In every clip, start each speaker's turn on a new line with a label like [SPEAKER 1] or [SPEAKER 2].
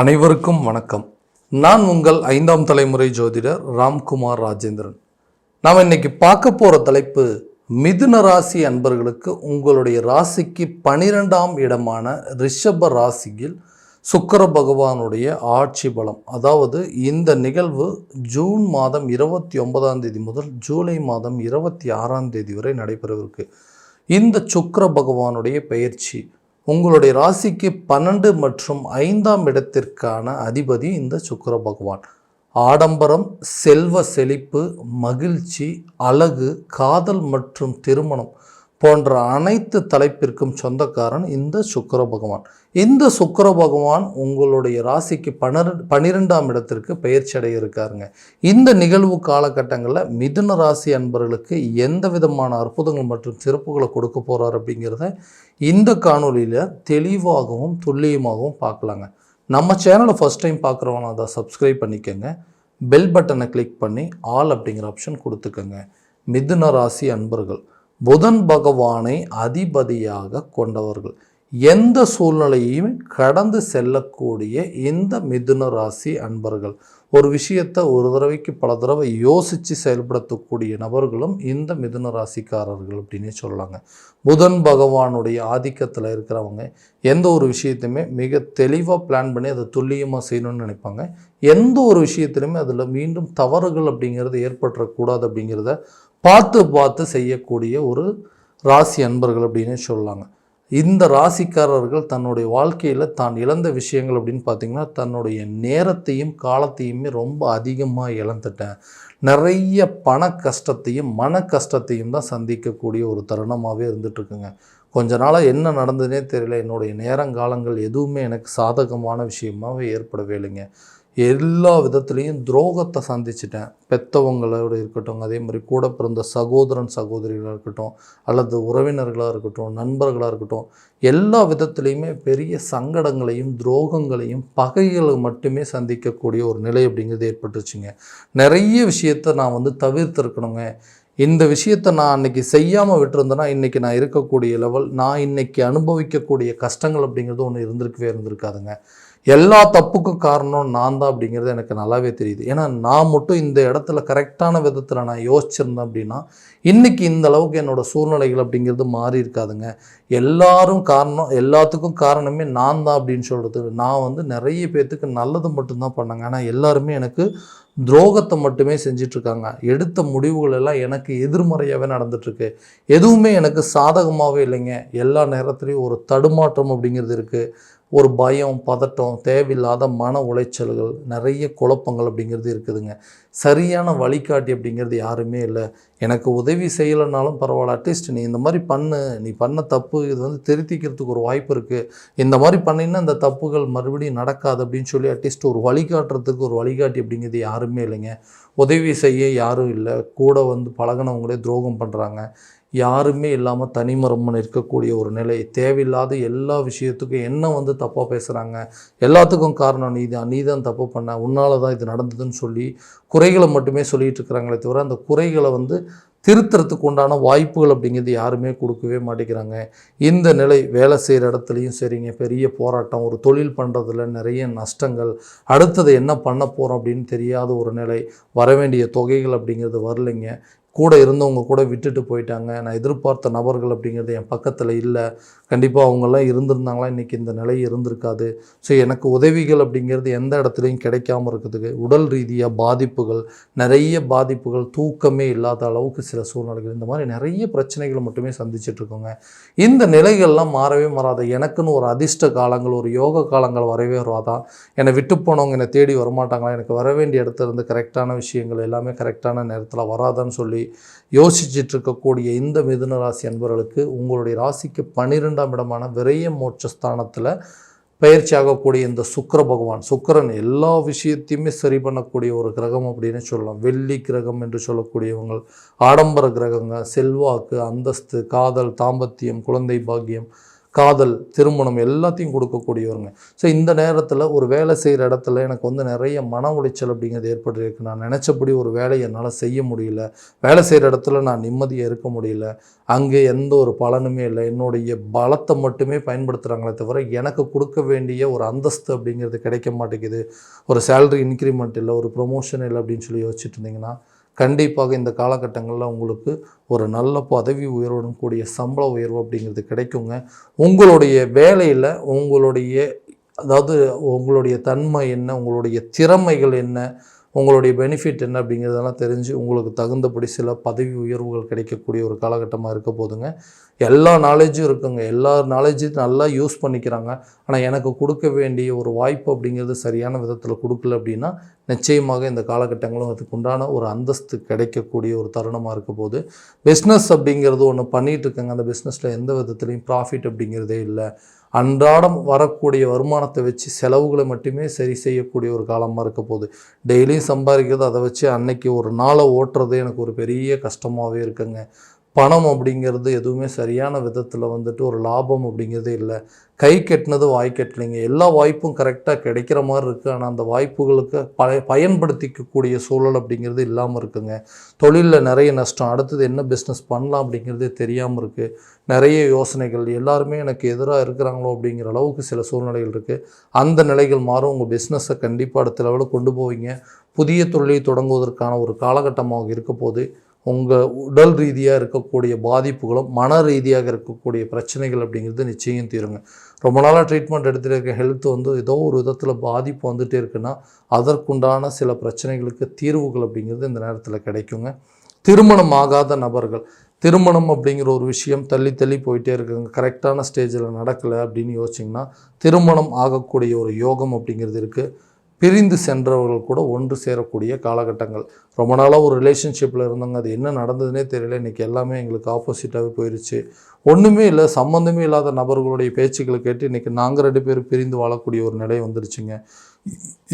[SPEAKER 1] அனைவருக்கும் வணக்கம். நான் உங்கள் ஐந்தாம் தலைமுறை ஜோதிடர் ராம்குமார் ராஜேந்திரன். நாம் இன்னைக்கு பார்க்க போகிற தலைப்பு மிதுன ராசி அன்பர்களுக்கு உங்களுடைய ராசிக்கு பனிரெண்டாம் இடமான ரிஷப ராசியில் சுக்கிர பகவானுடைய ஆட்சி பலம். அதாவது இந்த நிகழ்வு ஜூன் மாதம் இருபத்தி ஒன்பதாம் தேதி முதல் ஜூலை மாதம் இருபத்தி ஆறாம் தேதி வரை நடைபெறவிருக்கு. இந்த சுக்கர பகவானுடைய பயிற்சி உங்களுடைய ராசிக்கு பன்னெண்டு மற்றும் ஐந்தாம் இடத்திற்கான அதிபதி இந்த சுக்கர பகவான். ஆடம்பரம் செல்வ செழிப்பு மகிழ்ச்சி அழகு காதல் மற்றும் திருமணம். போன்ற அனைத்து தலைப்பிற்கும் சொந்தக்காரன் இந்த சுக்கர பகவான். இந்த சுக்கர பகவான் உங்களுடைய ராசிக்கு பன்னிர பன்னிரெண்டாம் இடத்திற்கு பயிற்சி அடைய இருக்காருங்க. இந்த நிகழ்வு காலகட்டங்களில் மிதுன ராசி அன்பர்களுக்கு எந்த விதமான அற்புதங்கள் மற்றும் சிறப்புகளை கொடுக்க போகிறார் அப்படிங்கிறத இந்த காணொலியில் தெளிவாகவும் துல்லியமாகவும் பார்க்கலாங்க. நம்ம சேனலை ஃபஸ்ட் டைம் பார்க்குறவங்க அதை சப்ஸ்கிரைப் பண்ணிக்கோங்க. பெல் பட்டனை கிளிக் பண்ணி ஆல் அப்படிங்கிற ஆப்ஷன் கொடுத்துக்கோங்க. மிதுன ராசி அன்பர்கள். புதன் பகவானை அதிபதியாக கொண்டவர்கள். எந்த சூழ்நிலையையும் கடந்து செல்லக்கூடிய இந்த மிதுன ராசி அன்பர்கள். ஒரு விஷயத்தை ஒரு தடவைக்கு பல தடவை யோசித்து செயல்படுத்தக்கூடிய நபர்களும் இந்த மிதுன ராசிக்காரர்கள் அப்படின்னே சொல்லலாங்க. புதன் பகவானுடைய ஆதிக்கத்தில் இருக்கிறவங்க எந்த ஒரு விஷயத்தையுமே மிக தெளிவாக பிளான் பண்ணி அதை துல்லியமாக செய்யணும்னு நினைப்பாங்க. எந்த ஒரு விஷயத்திலுமே அதில் மீண்டும் தவறுகள் அப்படிங்கிறது ஏற்பட்டுறக்கூடாது அப்படிங்கிறத பார்த்து பார்த்து செய்யக்கூடிய ஒரு ராசி அன்பர்கள் அப்படின்னு சொல்லலாங்க இந்த ராசிக்காரர்கள் தன்னுடைய வாழ்க்கையில் தான் இழந்த விஷயங்கள் அப்படின்னு பார்த்தீங்கன்னா தன்னுடைய நேரத்தையும் காலத்தையுமே ரொம்ப அதிகமாக இழந்துட்டேன். நிறைய பண கஷ்டத்தையும் மன கஷ்டத்தையும் தான் சந்திக்கக்கூடிய ஒரு தருணமாகவே இருந்துகிட்ருக்குங்க கொஞ்ச நாளாக என்ன நடந்ததுனே தெரியல. என்னுடைய நேரங்காலங்கள் எதுவுமே எனக்கு சாதகமான விஷயமாவே ஏற்படவே இல்லைங்க. எல்லா விதத்துலேயும் துரோகத்தை சந்திச்சிட்டேன். பெத்தவங்களோட இருக்கட்டும் அதே மாதிரி கூட பிறந்த சகோதரன் சகோதரிகளாக இருக்கட்டும் அல்லது உறவினர்களாக இருக்கட்டும் நண்பர்களாக இருக்கட்டும் எல்லா விதத்துலேயுமே பெரிய சங்கடங்களையும் துரோகங்களையும் பகைகளை மட்டுமே சந்திக்கக்கூடிய ஒரு நிலை அப்படிங்கிறது ஏற்பட்டுச்சுங்க நிறைய விஷயத்த நான் வந்து தவிர்த்துருக்கணுங்க. இந்த விஷயத்தை நான் அன்னைக்கு செய்யாமல் விட்டுருந்தேன்னா இன்றைக்கி நான் இருக்கக்கூடிய லெவல் நான் இன்னைக்கு அனுபவிக்கக்கூடிய கஷ்டங்கள் அப்படிங்கிறது ஒன்று இருந்திருக்கவே இருந்திருக்காதுங்க. எல்லா தப்புக்கும் காரணம் நான் தான் அப்படிங்கிறது எனக்கு நல்லாவே தெரியுது. ஏன்னா நான் மட்டும் இந்த இடத்துல கரெக்டான விதத்தில் நான் யோசிச்சிருந்தேன் அப்படின்னா இன்றைக்கி இந்த அளவுக்கு என்னோடய சூழ்நிலைகள் அப்படிங்கிறது மாறி இருக்காதுங்க. எல்லாரும் காரணம் எல்லாத்துக்கும் காரணமே நான் தான் அப்படின்னு சொல்கிறது நான் வந்து நிறைய பேர்த்துக்கு நல்லது மட்டும்தான் பண்ணேங்க. ஆனால் எல்லாருமே எனக்கு துரோகத்தை மட்டுமே செஞ்சிட்ருக்காங்க. எடுத்த முடிவுகள் எல்லாம் எனக்கு எதிர்மறையாகவே நடந்துட்டுருக்கு எதுவுமே எனக்கு சாதகமாகவே இல்லைங்க. எல்லா நேரத்துலேயும் ஒரு தடுமாற்றம் அப்படிங்கிறது இருக்குது ஒரு பயம் பதட்டம் தேவையில்லாத மன உளைச்சல்கள் நிறைய குழப்பங்கள் அப்படிங்கிறது இருக்குதுங்க. சரியான வழிகாட்டி அப்படிங்கிறது யாருமே இல்லை. எனக்கு உதவி செய்யலைனாலும் பரவாயில்ல அட்லீஸ்ட் நீ இந்த மாதிரி பண்ணு. நீ பண்ண தப்பு இது வந்து திருத்திக்கிறதுக்கு ஒரு வாய்ப்பு இருக்குது இந்த மாதிரி பண்ணினா இந்த தப்புகள் மறுபடியும் நடக்காது அப்படின்னு சொல்லி அட்லீஸ்ட் ஒரு வழிகாட்டுறதுக்கு ஒரு வழிகாட்டி அப்படிங்கிறது யாருமே இல்லைங்க. உதவி செய்ய யாரும் இல்லை. கூட வந்து பழகினவங்களே துரோகம் பண்ணுறாங்க யாருமே இல்லாமல் தனிமரம்மன் இருக்கக்கூடிய ஒரு நிலை. தேவையில்லாத எல்லா விஷயத்துக்கும் என்ன வந்து தப்பாக பேசுகிறாங்க எல்லாத்துக்கும் காரணம் நீ தான். நீ தான் தப்பு பண்ண. உன்னால் தான் இது நடந்ததுன்னு சொல்லி குறைகளை மட்டுமே சொல்லிகிட்டு இருக்கிறாங்களே தவிர அந்த குறைகளை வந்து திருத்துறதுக்கு உண்டான வாய்ப்புகள் அப்படிங்கிறது யாருமே கொடுக்கவே மாட்டேங்கிறாங்க. இந்த நிலை வேலை செய்கிற இடத்துலையும் சரிங்க. பெரிய போராட்டம் ஒரு தொழில் பண்ணுறதுல நிறைய நஷ்டங்கள். அடுத்தது என்ன பண்ண போகிறோம் அப்படின்னு தெரியாத ஒரு நிலை. வர வேண்டிய தொகைகள் அப்படிங்கிறது வரலைங்க. கூட இருந்தவங்க கூட விட்டுட்டு போயிட்டாங்க. நான் எதிர்பார்த்த நபர்கள் அப்படிங்கிறது என் பக்கத்தில் இல்லை. கண்டிப்பாக அவங்கெல்லாம் இருந்திருந்தாங்களா? இன்றைக்கி இந்த நிலை இருந்திருக்காது. ஸோ எனக்கு உதவிகள் அப்படிங்கிறது எந்த இடத்துலையும் கிடைக்காம இருக்கிறதுக்கு உடல் ரீதியாக பாதிப்புகள் நிறைய பாதிப்புகள் தூக்கமே இல்லாத அளவுக்கு சில சூழ்நிலைகள். இந்த மாதிரி நிறைய பிரச்சனைகளை மட்டுமே சந்திச்சிட்ருக்கோங்க இந்த நிலைகள்லாம் மாறவே மாறாத. எனக்குன்னு ஒரு அதிர்ஷ்ட காலங்கள் ஒரு யோக காலங்கள் வரவே வராதான் என்னை விட்டு போனவங்க என்னை தேடி வரமாட்டாங்களா? எனக்கு வர வேண்டிய இடத்துல இருந்து கரெக்டான விஷயங்கள் எல்லாமே கரெக்டான நேரத்தில் வராதான்னு சொல்லி யோசிச்சுட்டு இருக்கக்கூடிய இந்த மிதுன ராசி அன்பர்களுக்கு உங்களுடைய ராசிக்கு பன்னிரெண்டாம் இடமான விரைய மோட்சஸ்தானத்தில் பயிற்சியாகக்கூடிய இந்த சுக்கர பகவான் சுக்கிரன் எல்லா விஷயத்தையுமே சரி பண்ணக்கூடிய ஒரு கிரகம் அப்படின்னு சொல்லலாம். வெள்ளி கிரகம் என்று சொல்லக்கூடியவங்க ஆடம்பர கிரகங்க செல்வாக்கு அந்தஸ்து காதல் தாம்பத்தியம் குழந்தை பாக்கியம் காதல் திருமணம் எல்லாத்தையும் கொடுக்கக்கூடியவருங்க. ஸோ இந்த நேரத்தில் ஒரு வேலை செய்கிற இடத்துல எனக்கு வந்து நிறைய மன உளைச்சல் அப்படிங்கிறது ஏற்பட்டிருக்கு. நான் நினச்சபடி ஒரு வேலையை என்னால் செய்ய முடியல. வேலை செய்கிற இடத்துல நான் நிம்மதியாக இருக்க முடியல. அங்கே எந்த ஒரு பலனுமே இல்லை. என்னுடைய பலத்தை மட்டுமே பயன்படுத்துகிறாங்களே தவிர எனக்கு கொடுக்க வேண்டிய ஒரு அந்தஸ்து அப்படிங்கிறது கிடைக்க மாட்டேங்குது. ஒரு சேலரி இன்க்ரிமெண்ட் இல்லை ஒரு ப்ரொமோஷன் இல்லை அப்படின்னு சொல்லி யோசிச்சுட்டு இருந்தீங்கன்னா கண்டிப்பாக இந்த காலகட்டங்களில் உங்களுக்கு ஒரு நல்ல பதவி உயர்வுடன் கூடிய சம்பள உயர்வு அப்படிங்கிறது கிடைக்குங்க. உங்களுடைய வேலையில் உங்களுடைய அதாவது உங்களுடைய தன்மை என்ன உங்களுடைய திறமைகள் என்ன உங்களுடைய பெனிஃபிட் என்ன அப்படிங்கிறதெல்லாம் தெரிஞ்சு உங்களுக்கு தகுந்தபடி சில பதவி உயர்வுகள் கிடைக்கக்கூடிய ஒரு காலகட்டமாக இருக்க போதுங்க. எல்லா நாலேஜும் இருக்குங்க. எல்லா நாலேஜும் நல்லா யூஸ் பண்ணிக்கிறாங்க. ஆனால் எனக்கு கொடுக்க வேண்டிய ஒரு வாய்ப்பு அப்படிங்கிறது சரியான விதத்தில் கொடுக்கல அப்படின்னா நிச்சயமாக இந்த காலகட்டங்களும் அதுக்கு உண்டான ஒரு அந்தஸ்து கிடைக்கக்கூடிய ஒரு தருணமாக இருக்க போது பிஸ்னஸ் அப்படிங்கிறது ஒன்று பண்ணிகிட்டு இருக்கங்க. அந்த பிஸ்னஸில் எந்த விதத்துலையும் ப்ராஃபிட் அப்படிங்கிறதே இல்லை. அன்றாடம் வரக்கூடிய வருமானத்தை வச்சு செலவுகளை மட்டுமே சரி செய்யக்கூடிய ஒரு காலமாக இருக்க போகுது. டெய்லியும் சம்பாதிக்கிறது அதை வச்சு அன்னைக்கு ஒரு நாளை ஓட்டுறது எனக்கு ஒரு பெரிய கஷ்டமாகவே இருக்குங்க. பணம் அப்படிங்கிறது எதுவுமே சரியான விதத்தில் வந்துட்டு ஒரு லாபம் அப்படிங்கிறதே இல்லை. கை கெட்டினது வாய் கெட்டலைங்க. எல்லா வாய்ப்பும் கரெக்டாக கிடைக்கிற மாதிரி இருக்குது ஆனால் அந்த வாய்ப்புகளுக்கு ப பயன்படுத்திக்கக்கூடிய சூழல் அப்படிங்கிறது இல்லாமல் இருக்குங்க. தொழிலில் நிறைய நஷ்டம். அடுத்தது என்ன பிஸ்னஸ் பண்ணலாம் அப்படிங்கிறதே தெரியாமல் இருக்குது நிறைய யோசனைகள். எல்லாருமே எனக்கு எதிராக இருக்கிறாங்களோ அப்படிங்கிற அளவுக்கு சில சூழ்நிலைகள் இருக்குது அந்த நிலைகள் மாறும். உங்கள் பிஸ்னஸை கண்டிப்பாக அடுத்த லெவலில் கொண்டு போவீங்க. புதிய தொழிலை தொடங்குவதற்கான ஒரு காலகட்டமாக இருக்க போது உங்கள் உடல் ரீதியாக இருக்கக்கூடிய பாதிப்புகளும் மன ரீதியாக இருக்கக்கூடிய பிரச்சனைகள் அப்படிங்கிறது நிச்சயம் தீருங்க. ரொம்ப நாளாக ட்ரீட்மெண்ட் எடுத்துகிட்டு இருக்க ஹெல்த் வந்து ஏதோ ஒரு விதத்தில் பாதிப்பு வந்துகிட்டே இருக்குன்னா அதற்குண்டான சில பிரச்சனைகளுக்கு தீர்வுகள் அப்படிங்கிறது இந்த நேரத்தில் கிடைக்குங்க. திருமணம் ஆகாத நபர்கள் திருமணம் அப்படிங்கிற ஒரு விஷயம் தள்ளி தள்ளி போயிட்டே இருக்குங்க கரெக்டான ஸ்டேஜில் நடக்கலை அப்படின்னு யோசிச்சிங்கன்னா திருமணம் ஆகக்கூடிய ஒரு யோகம் அப்படிங்கிறது இருக்குது பிரிந்து சென்றவர்கள் கூட ஒன்று சேரக்கூடிய காலகட்டங்கள். ரொம்ப நாளாக ஒரு ரிலேஷன்ஷிப்பில் இருந்தாங்க அது என்ன நடந்ததுனே தெரியல. இன்றைக்கி எல்லாமே எங்களுக்கு ஆப்போசிட்டாகவே போயிடுச்சு ஒன்றுமே இல்லை சம்மந்தமே இல்லாத நபர்களுடைய பேச்சுக்களை கேட்டு இன்றைக்கி நாங்கள் ரெண்டு பேரும் பிரிந்து வாழக்கூடிய ஒரு நிலை வந்துருச்சுங்க.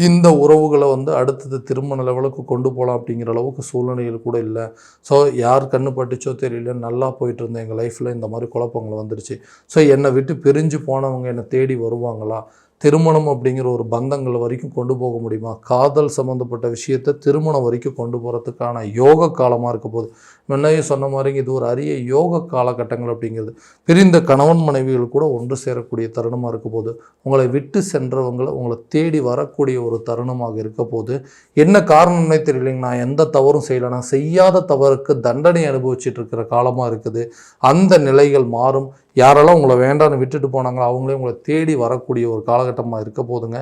[SPEAKER 1] இந்த உறவுகளை வந்து அடுத்தது திருமண லெவலுக்கு கொண்டு போகலாம் அப்படிங்கிற அளவுக்கு சூழ்நிலைகள் கூட இல்லை. ஸோ யார் கண்ணு பட்டுச்சோ தெரியல நல்லா போயிட்டு இருந்தேன் எங்கள் லைஃப்பில் இந்த மாதிரி குழப்பங்கள் வந்துருச்சு. ஸோ என்னை விட்டு பிரிஞ்சு போனவங்க என்னை தேடி வருவாங்களா? திருமணம் அப்படிங்கிற ஒரு பந்தங்கள் வரைக்கும் கொண்டு போக முடியுமா? காதல் சம்மந்தப்பட்ட விஷயத்தை திருமணம் வரைக்கும் கொண்டு போகிறதுக்கான யோக காலமாக இருக்க போகுது. முன்னையும் சொன்ன மாதிரி இது ஒரு அரிய யோக காலகட்டங்கள் அப்படிங்கிறது. பிரிந்த கணவன் மனைவிகள் கூட ஒன்று சேரக்கூடிய தருணமாக இருக்க போது உங்களை விட்டு சென்றவங்களை உங்களை தேடி வரக்கூடிய ஒரு தருணமாக இருக்க போது என்ன காரணம்னே தெரியலைங்க. நான் எந்த தவறும் செய்யலை. நான் செய்யாத தவறுக்கு தண்டனை அனுபவிச்சுட்டு இருக்கிற காலமாக இருக்குது. அந்த நிலைகள் மாறும். யாரெல்லாம் உங்களை வேண்டான்னு விட்டுட்டு போனாங்களோ அவங்களே உங்களை தேடி வரக்கூடிய ஒரு காலகட்டமாக இருக்க போதுங்க.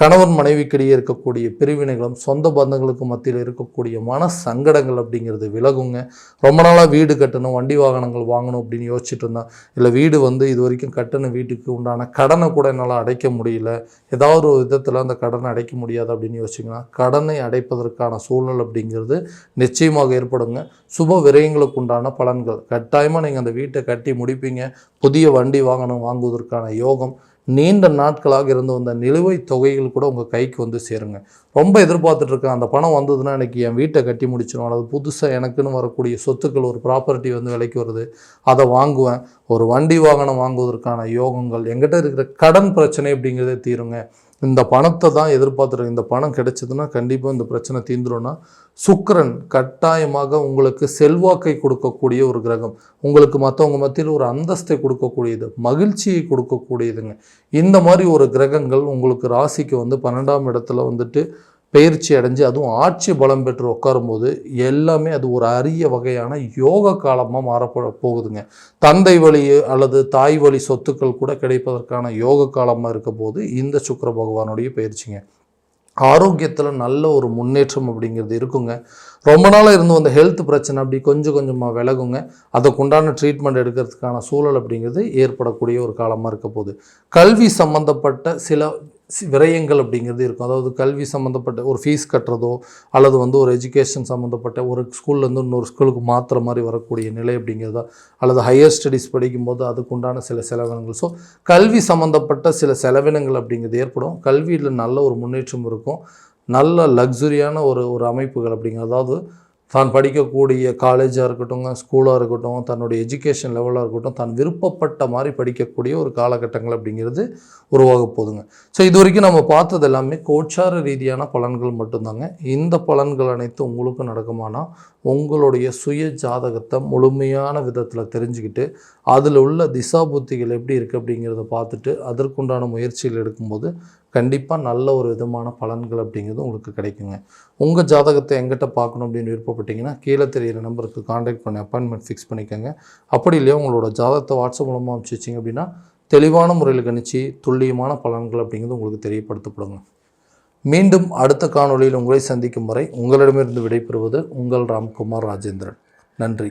[SPEAKER 1] கணவன் மனைவிக்கிடையே இருக்கக்கூடிய பிரிவினைகளும் சொந்த பந்தங்களுக்கு மத்தியில் இருக்கக்கூடிய மன சங்கடங்கள் அப்படிங்கிறது விலகுங்க. ரொம்ப நாளாக வீடு கட்டணும் வண்டி வாகனங்கள் வாங்கணும் அப்படின்னு யோசிச்சுட்டு இருந்தேன் இல்லை வீடு வந்து இது வரைக்கும் கட்டின வீட்டுக்கு உண்டான கடனை கூட என்னால் அடைக்க முடியல. ஏதாவது ஒரு விதத்தில் அந்த கடனை அடைக்க முடியாது அப்படின்னு யோசிச்சிங்கன்னா கடனை அடைப்பதற்கான சூழல் அப்படிங்கிறது நிச்சயமாக ஏற்படுங்க. சுப விரயங்களுக்கு உண்டான பலன்கள். கட்டாயமாக நீங்கள் அந்த வீட்டை கட்டி முடிப்பீங்க. புதிய வண்டி வாகனம் வாங்குவதற்கான யோகம். நீண்ட நாட்களாக இருந்து வந்த நிலுவைத் தொகைகள் கூட உங்கள் கைக்கு வந்து சேருங்க. ரொம்ப எதிர்பார்த்துட்ருக்கேன் அந்த பணம் வந்ததுன்னா எனக்கு என் வீட்டை கட்டி முடிச்சிடும் அல்லது புதுசாக எனக்குன்னு வரக்கூடிய சொத்துக்கள் ஒரு ப்ராப்பர்ட்டி வந்து விலைக்கு வருது. அதை வாங்குவேன். ஒரு வண்டி வாகனம் வாங்குவதற்கான யோகங்கள். எங்கிட்ட இருக்கிற கடன் பிரச்சனை அப்படிங்கிறதே தீருங்க. இந்த பணத்தை தான் எதிர்பார்த்துருக்கேன் இந்த பணம் கிடைச்சதுன்னா கண்டிப்பாக இந்த பிரச்சனை தீந்துரும்னா சுக்கரன் கட்டாயமாக உங்களுக்கு செல்வாக்கை கொடுக்கக்கூடிய ஒரு கிரகம். உங்களுக்கு மற்றவங்க மத்தியில் ஒரு அந்தஸ்தை கொடுக்கக்கூடியது மகிழ்ச்சியை கொடுக்கக்கூடியதுங்க. இந்த மாதிரி ஒரு கிரகங்கள் உங்களுக்கு ராசிக்கு வந்து பன்னெண்டாம் இடத்துல வந்துட்டு பயிற்சி அடைஞ்சு அதுவும் ஆட்சி பலம் பெற்று உட்காரும்போது எல்லாமே அது ஒரு அரிய வகையான யோக காலமாக மாறப்பட போகுதுங்க. தந்தை வழி அல்லது தாய் வழி சொத்துக்கள் கூட கிடைப்பதற்கான யோக காலமாக இருக்க போது இந்த சுக்கர பகவானுடைய பயிற்சிங்க. ஆரோக்கியத்தில் நல்ல ஒரு முன்னேற்றம் அப்படிங்கிறது இருக்குங்க. ரொம்ப நாளாக இருந்து வந்த ஹெல்த் பிரச்சனை அப்படி கொஞ்சம் கொஞ்சமாக விலகுங்க. அதுக்குண்டான ட்ரீட்மெண்ட் எடுக்கிறதுக்கான சூழல் அப்படிங்கிறது ஏற்படக்கூடிய ஒரு காலமாக இருக்க போகுது கல்வி சம்பந்தப்பட்ட சில விரயங்கள் அப்படிங்கிறது இருக்கும். அதாவது கல்வி சம்மந்தப்பட்ட ஒரு ஃபீஸ் கட்டுறதோ அல்லது வந்து ஒரு எஜுகேஷன் சம்மந்தப்பட்ட ஒரு ஸ்கூல்லேருந்து இன்னொரு ஸ்கூலுக்கு மாற்றுற மாதிரி வரக்கூடிய நிலை அப்படிங்கிறதா அல்லது ஹையர் ஸ்டடீஸ் படிக்கும்போது அதுக்குண்டான சில செலவினங்கள். ஸோ கல்வி சம்மந்தப்பட்ட சில செலவினங்கள் அப்படிங்கிறது ஏற்படும். கல்வியில் நல்ல ஒரு முன்னேற்றம் இருக்கும். நல்ல லக்ஸுரியான ஒரு ஒரு அமைப்புகள் அப்படிங்கிறது அதாவது தான் படிக்கக்கூடிய காலேஜாக இருக்கட்டும் ஸ்கூலாக இருக்கட்டும் தன்னுடைய எஜுகேஷன் லெவலாக இருக்கட்டும் தான் விருப்பப்பட்ட மாதிரி படிக்கக்கூடிய ஒரு காலகட்டங்கள் அப்படிங்கிறது உருவாக போகுதுங்க. ஸோ இது வரைக்கும் நம்ம பார்த்தது எல்லாமே கோச்சார ரீதியான பலன்கள் மட்டும்தாங்க. இந்த பலன்கள் அனைத்தும் உங்களுக்கும் நடக்குமானா உங்களுடைய சுய ஜாதகத்தை முழுமையான விதத்தில் தெரிஞ்சுக்கிட்டு அதில் உள்ள திசா புத்திகள் எப்படி இருக்குது அப்படிங்கிறத பார்த்துட்டு அதற்குண்டான முயற்சிகள் எடுக்கும்போது கண்டிப்பாக நல்ல ஒரு விதமான பலன்கள் அப்படிங்கிறது உங்களுக்கு கிடைக்குங்க. உங்கள் ஜாதகத்தை எங்கிட்ட பார்க்கணும் அப்படின்னு விருப்பப்பட்டீங்கன்னா கீழே தெரியிற நம்பருக்கு காண்டாக்ட் பண்ணி அப்பாயின்மெண்ட் ஃபிக்ஸ் பண்ணிக்கோங்க. அப்படி இல்லையா உங்களோட ஜாதகத்தை வாட்ஸ்அப் மூலமாக அனுப்பிச்சி வச்சிங்க அப்படின்னா தெளிவான முறையில் கணிச்சு துல்லியமான பலன்கள் அப்படிங்கிறது உங்களுக்கு தெரியப்படுத்தப்படுங்க. மீண்டும் அடுத்த காணொளியில் உங்களை சந்திக்கும் வரை உங்களிடமிருந்து விடைபெறுவது உங்கள் ராம்குமார் ராஜேந்திரன். நன்றி.